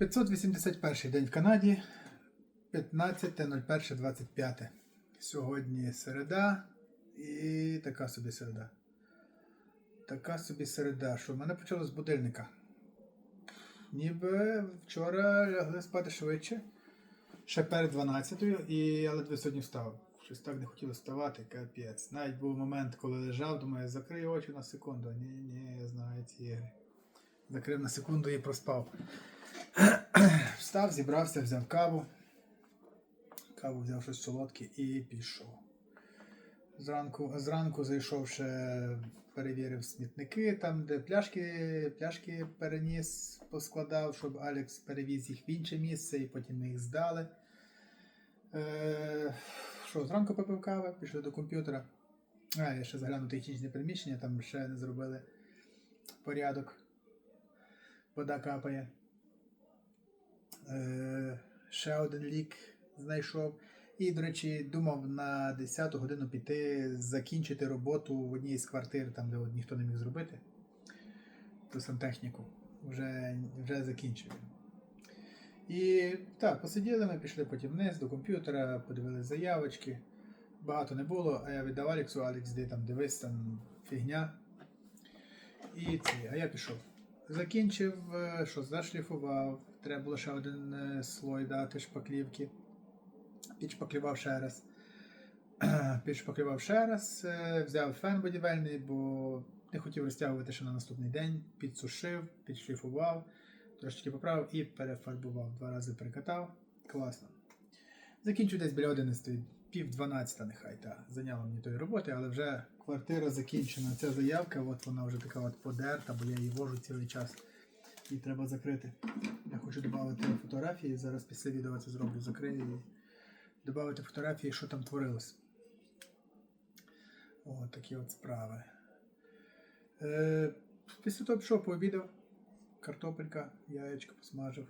581 день в Канаді, 15.01.25. Сьогодні середа і така собі середа. Така собі середа, що в мене почало з будильника. Ніби вчора лягли спати швидше, ще перед 12 і я ледве сьогодні встав. Щось так не хотіло вставати, капець. Навіть був момент, коли лежав, думаю, закрию очі на секунду. Ні, ні, я знаю ці ігри. Закрив на секунду і проспав. Встав, зібрався, взяв каву. Каву взяв щось солодке і пішов. Зранку, зранку зайшов ще, перевірив смітники, там, де пляшки, пляшки переніс, поскладав, щоб Алекс перевіз їх в інше місце і потім ми їх здали. Е, що, зранку попив кави, пішли до комп'ютера. А, я ще заглянув технічне приміщення, там ще не зробили порядок. Вода капає. Е, ще один лік знайшов. І, до речі, думав на 10 годину піти закінчити роботу в одній з квартир, там, де ніхто не міг зробити. Ту сантехніку. Вже, вже закінчив. І так, посиділи ми, пішли потім вниз до комп'ютера, подивилися заявочки. Багато не було, а я віддав Алексу, Алекс, де там дивись, там фігня. І це, а я пішов. Закінчив, е, що зашліфував. Треба було ще один е, слой дати шпаклівки. Підшпаклював ще раз. Підшпаклював ще раз, е, взяв фен будівельний, бо не хотів розтягувати ще на наступний день. Підсушив, підшліфував, трошечки поправив і перефарбував. Два рази перекатав. Класно. Закінчив десь біля 11, пів 12 нехай та зайняло мені тої роботи, але вже квартира закінчена. Ця заявка, от вона вже така от подерта, бо я її вожу цілий час. Її треба закрити. Я хочу додати фотографії. Зараз після відео це зроблю, закрию і додати фотографії, що там творилось. О, такі от справи. Е, після того пішов пообідав. Картопелька, яєчко посмажив.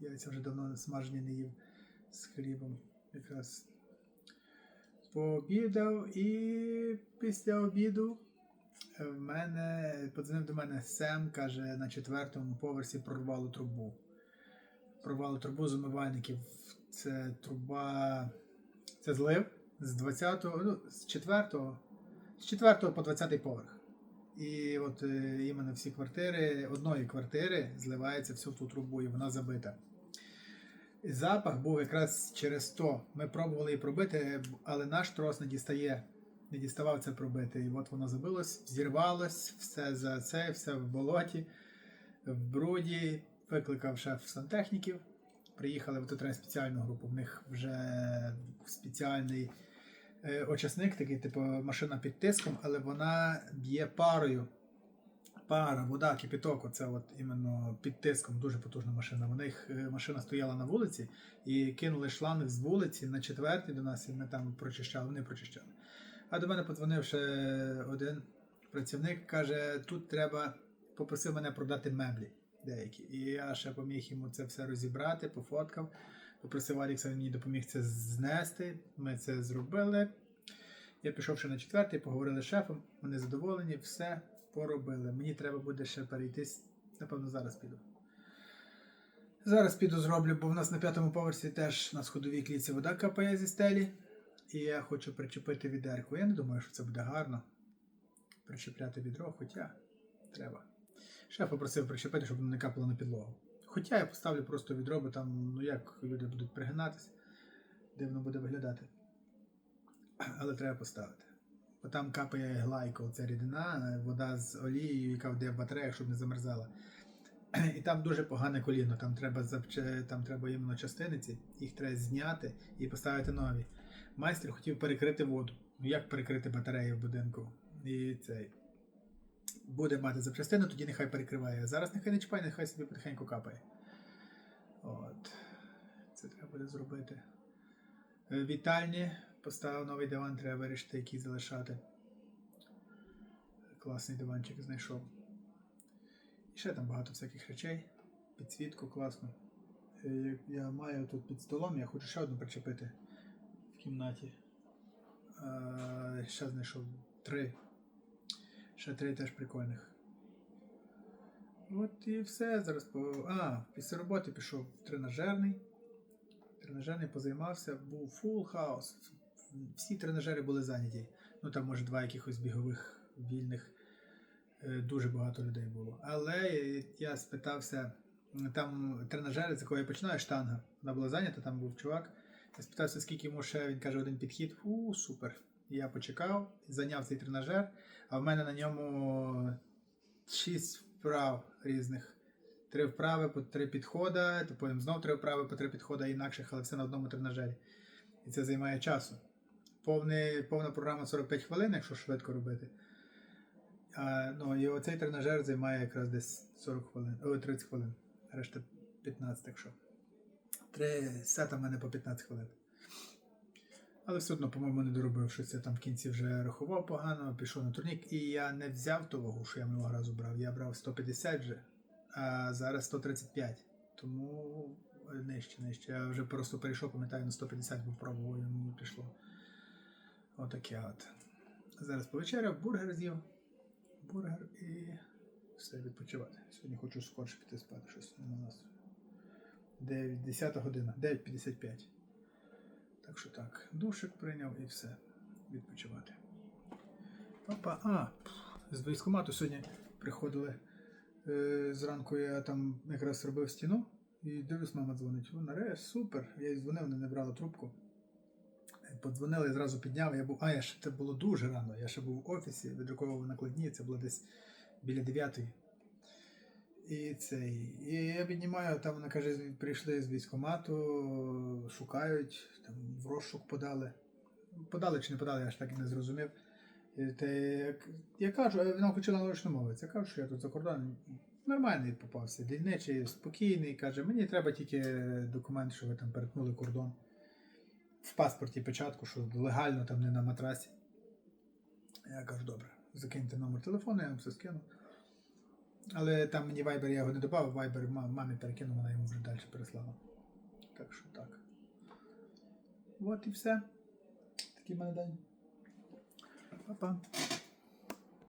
Яйця вже давно смажені не їв з хлібом. Якраз пообідав і після обіду в мене подзвонив до мене Сем, каже, на четвертому поверсі прорвало трубу. Прорвало трубу з умивальників. Це труба. Це злив з 20-го, ну, з 4-го, з 4 по 20 поверх. І от е, іменно всі квартири, одної квартири зливається всю ту трубу, і вона забита. Запах був якраз через то. Ми пробували її пробити, але наш трос не дістає, не діставав це пробити. І от воно забилось, зірвалось, все за це, все в болоті, в бруді. Викликав шеф сантехніків. Приїхали в треба спеціальну групу. В них вже спеціальний е, очисник, такий, типу машина під тиском, але вона б'є парою. Пара, вода, кипяток, оце от іменно під тиском, дуже потужна машина. Вона їх е, машина стояла на вулиці і кинули шланг з вулиці на четвертий до нас, і ми там прочищали, вони прочищали. А до мене подзвонив ще один працівник, каже, тут треба, попросив мене продати меблі деякі. І я ще поміг йому це все розібрати, пофоткав. Попросив Алікса, мені допоміг це знести. Ми це зробили. Я пішов ще на четвертий, поговорили з шефом, вони задоволені, все поробили. Мені треба буде ще перейти, напевно, зараз піду. Зараз піду зроблю, бо в нас на п'ятому поверсі теж на сходовій клітці вода капає зі стелі. І я хочу причепити відерку. Я не думаю, що це буде гарно. Причепляти відро, хоча треба. Шеф попросив причепити, щоб не капало на підлогу. Хоча я поставлю просто відро, бо там, ну як люди будуть пригинатись, дивно буде виглядати. Але треба поставити. Бо там капає глайкол, це рідина, вода з олією, яка вдає в батареях, щоб не замерзала. І там дуже погане коліно, там треба запче, там треба іменно частини ці, їх треба зняти і поставити нові. Майстер хотів перекрити воду. Ну як перекрити батарею в будинку? І цей буде мати запчастину, тоді нехай перекриває. Зараз нехай не чіпає, нехай собі потихеньку капає. От. Це треба буде зробити. Е, Вітальні поставив новий диван, треба вирішити, який залишати. Класний диванчик знайшов. І ще там багато всяких речей. Підсвітку класно. Е, Я маю тут під столом, я хочу ще одну причепити кімнаті. Е, Ще знайшов три. Ще три теж прикольних. От і все. Зараз по. А, після роботи пішов тренажерний. Тренажерний позаймався, був фул хаос. Всі тренажери були зайняті. Ну там, може, два якихось бігових вільних. Е, Дуже багато людей було. Але я спитався, там тренажери, з якого я починаю, штанга. Вона була зайнята, там був чувак. Я спитався, скільки йому ще, він каже, один підхід. Фу, супер. Я почекав, зайняв цей тренажер, а в мене на ньому шість вправ різних. Три вправи по три підходи, потім знов три вправи по три підходи інакших, але все на одному тренажері. І це займає часу. Повний, повна програма 45 хвилин, якщо швидко робити. А, ну, і оцей тренажер займає якраз десь 40 хвилин, о, 30 хвилин. Решта 15, якщо. Три сета мене по 15 хвилин. Але все одно, по-моєму, не доробив щось. Я там в кінці вже рахував погано, пішов на турнік, і я не взяв ту вагу, що я минулого разу брав. Я брав 150 вже, а зараз 135. Тому нижче, нижче. Я вже просто перейшов, пам'ятаю, на 150 був пробував, і мені пішло. Отаке от. Зараз повечеряв, бургер з'їв. Бургер і все відпочивати. Сьогодні хочу скорше піти спати, щось на нас. 9, 10 година, 9.55. Так що так, душик прийняв і все. Відпочивати. Опа, а, з військкомату сьогодні приходили. Е, зранку я там якраз робив стіну і дивлюсь, мама дзвонить. О, нарешті, супер. Я їй дзвонив, вона не брала трубку. Подзвонили, зразу підняв. Я був. А, я ще це було дуже рано. Я ще був в офісі, видруковував накладні, це було десь біля 9. І цей. І я піднімаю, там вона каже, прийшли з військкомату, шукають, там в розшук подали. Подали чи не подали, я ж так і не зрозумів. І те, як, я кажу, вона почала научно мовитися. Я кажу, що я тут за кордоном нормальний попався, дільничий, спокійний. Каже, мені треба тільки документ, що ви там перетнули кордон. В паспорті печатку, що легально там не на матрасі. Я кажу, добре, закиньте номер телефону, я вам все скину. Але там мені Viber я його не додав, Viber мамі перекинув, вона йому вже далі переслала. Так що так. От і все. Такий мене день. Па-па.